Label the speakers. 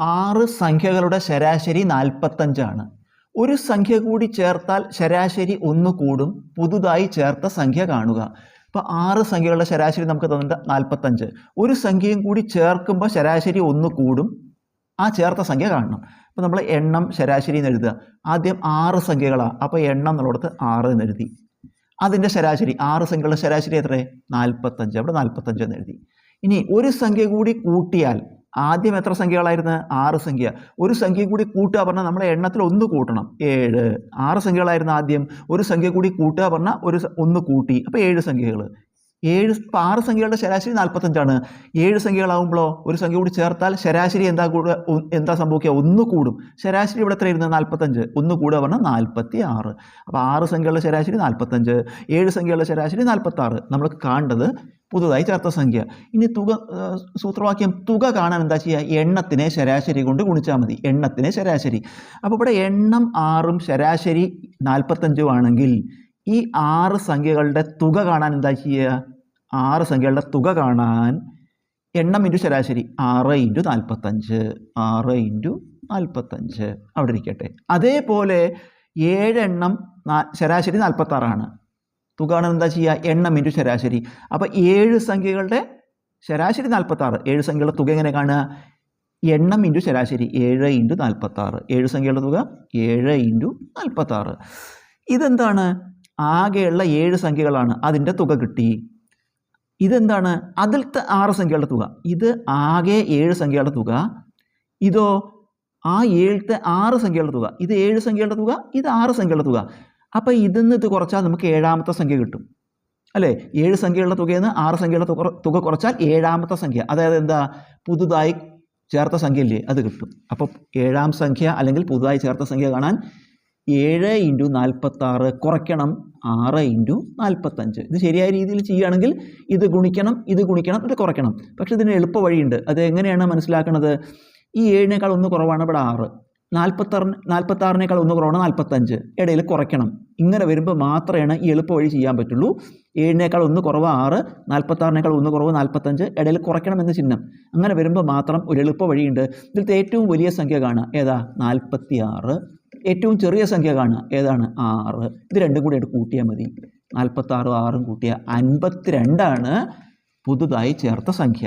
Speaker 1: ആറ് സംഖ്യകളുടെ ശരാശരി നാൽപ്പത്തഞ്ചാണ്. ഒരു സംഖ്യ കൂടി ചേർത്താൽ ശരാശരി ഒന്ന് കൂടും. പുതുതായി ചേർത്ത സംഖ്യ കാണുക. അപ്പോൾ ആറ് സംഖ്യകളുടെ ശരാശരി നമുക്ക് തന്നിട്ട് നാൽപ്പത്തഞ്ച്. ഒരു സംഖ്യയും കൂടി ചേർക്കുമ്പോൾ ശരാശരി ഒന്ന് കൂടും. ആ ചേർത്ത സംഖ്യ കാണണം. അപ്പോൾ നമ്മൾ എണ്ണം ശരാശരി എന്ന് എഴുതുക. ആദ്യം ആറ് സംഖ്യകളാണ് അപ്പോൾ എണ്ണം എന്നുള്ളടത്ത് ആറ് എന്ന് എഴുതി. അതിന്റെ ശരാശരി ആറ് സംഖ്യകളുടെ ശരാശരി എത്രയേ നാൽപ്പത്തഞ്ച്. അവിടെ നാൽപ്പത്തഞ്ച് എന്ന് എഴുതി. ഇനി ഒരു സംഖ്യ കൂടി കൂട്ടിയാൽ ആദ്യം എത്ര സംഖ്യകളായിരുന്നു? ആറ് സംഖ്യ. ഒരു സംഖ്യ കൂടി കൂട്ടുക പറഞ്ഞാൽ നമ്മളെ എണ്ണത്തിൽ ഒന്ന് കൂട്ടണം. ഏഴ്. ആറ് സംഖ്യകളായിരുന്നു ആദ്യം. ഒരു സംഖ്യ കൂടി കൂട്ടുക പറഞ്ഞാൽ ഒരു ഒന്ന് കൂട്ടി. അപ്പോൾ ഏഴ് സംഖ്യകൾ. ഏഴ് ആറ് സംഖ്യകളുടെ ശരാശരി നാൽപ്പത്തഞ്ചാണ് ഏഴ് സംഖ്യകളാവുമ്പോഴോ ഒരു സംഖ്യ കൂടി ചേർത്താൽ ശരാശരി എന്താ കൂടുക എന്താ സംഭവിക്കുക? ഒന്ന് കൂടും. ശരാശരി ഇവിടെ എത്ര ഇരുന്നത്? നാൽപ്പത്തഞ്ച് ഒന്ന് കൂടുക പറഞ്ഞാൽ നാൽപ്പത്തി ആറ് അപ്പോൾ ആറ് സംഖ്യകളുടെ ശരാശരി നാൽപ്പത്തഞ്ച് ഏഴ് സംഖ്യകളുടെ ശരാശരി നാൽപ്പത്താറ് നമ്മൾ കാണേണ്ടത് പുതുതായി ചേർത്ത സംഖ്യ. ഇനി തുക സൂത്രവാക്യം തുക കാണാൻ എന്താ ചെയ്യുക എണ്ണത്തിനെ ശരാശരി കൊണ്ട് ഗുണിച്ചാൽ മതി. എണ്ണത്തിനെ ശരാശരി. അപ്പോൾ ഇവിടെ എണ്ണം ആറും ശരാശരി നാൽപ്പത്തഞ്ചും ആണെങ്കിൽ ഈ ആറ് സംഖ്യകളുടെ തുക കാണാൻ എന്താ ചെയ്യുക ആറ് സംഖ്യകളുടെ തുക കാണാൻ എണ്ണം ഇന്റു ശരാശരി ആറ് ഇന്റു നാൽപ്പത്തഞ്ച് ആറ് ഇന്റു നാൽപ്പത്തഞ്ച് അവിടെ ഇരിക്കട്ടെ. അതേപോലെ ഏഴെണ്ണം നാ- ശരാശരി നാൽപ്പത്താറാണ് തുക കാണാൻ എന്താ ചെയ്യുക എണ്ണം ഇന്റു ശരാശരി. അപ്പോൾ ഏഴ് സംഖ്യകളുടെ ശരാശരി നാൽപ്പത്താറ് ഏഴ് സംഖ്യകളുടെ തുക എങ്ങനെ കാണുക? എണ്ണം ഇന്റു ശരാശരി ഏഴ് ഇന്റു നാൽപ്പത്താറ് ഏഴ് സംഖ്യകളുടെ തുക ഏഴ് ഇന്റു നാൽപ്പത്താറ് ഇതെന്താണ്? ആകെയുള്ള ഏഴ് സംഖ്യകളാണ് അതിന്റെ തുക കിട്ടി. ഇതെന്താണ്? അതിലത്തെ ആറ് സംഖ്യകളുടെ തുക. ഇത് ആകെ ഏഴ് സംഖ്യകളുടെ തുക. ഇതോ ആ ഏഴത്തെ ആറ് സംഖ്യകളുടെ തുക. ഇത് ഏഴ് സംഖ്യകളുടെ തുക ഇത് ആറ് സംഖ്യകളുടെ തുക. അപ്പോൾ ഇതിന്ന് ഇത് കുറച്ചാൽ നമുക്ക് ഏഴാമത്തെ സംഖ്യ കിട്ടും. അല്ലേ? ഏഴ് സംഖ്യകളുടെ തുകയിൽ നിന്ന് ആറ് സംഖ്യകളുടെ തുക തുക കുറച്ചാൽ ഏഴാമത്തെ സംഖ്യ. അതായത് എന്താ? പുതുതായി ചേർത്ത സംഖ്യ ഇല്ലേ അത് കിട്ടും. അപ്പോൾ ഏഴാം സംഖ്യ അല്ലെങ്കിൽ പുതുതായി ചേർത്ത സംഖ്യ കാണാൻ ഏഴ് ഇന്റു നാൽപ്പത്താറ് കുറയ്ക്കണം ആറ് ഇന്റു നാൽപ്പത്തഞ്ച് ഇത് ശരിയായ രീതിയിൽ ചെയ്യുകയാണെങ്കിൽ ഇത് ഗുണിക്കണം ഇത് ഗുണിക്കണം ഇത് കുറയ്ക്കണം. പക്ഷേ ഇതിന് എളുപ്പ വഴിയുണ്ട് അത് എങ്ങനെയാണ് മനസ്സിലാക്കുന്നത് ഈ ഏഴിനേക്കാൾ ഒന്ന് കുറവാണ് ഇവിടെ ആറ്. നാൽപ്പത്താറിന് നാൽപ്പത്താറിനേക്കാൾ ഒന്ന് കുറവാണ് നാൽപ്പത്തഞ്ച് ഇടയിൽ കുറയ്ക്കണം. ഇങ്ങനെ വരുമ്പോൾ മാത്രമേ ഈ എളുപ്പ വഴി ചെയ്യാൻ പറ്റുള്ളൂ. ഏഴിനേക്കാൾ ഒന്ന് കുറവ് ആറ് നാൽപ്പത്താറിനേക്കാൾ ഒന്ന് കുറവ് നാൽപ്പത്തഞ്ച് ഇടയിൽ കുറയ്ക്കണം എന്ന ചിഹ്നം. അങ്ങനെ വരുമ്പോൾ മാത്രം ഒരു എളുപ്പ വഴിയുണ്ട് ഇതിലത്തെ ഏറ്റവും വലിയ സംഖ്യ കാണുക. ഏതാ? നാൽപ്പത്തി ആറ് ഏറ്റവും ചെറിയ സംഖ്യ കാണുക. ഏതാണ്? ആറ്. ഇത് രണ്ടും കൂടി എടുത്ത് കൂട്ടിയാൽ മതി. നാൽപ്പത്താറും ആറും കൂട്ടിയ അൻപത്തിരണ്ടാണ് പുതുതായി ചേർത്ത സംഖ്യ.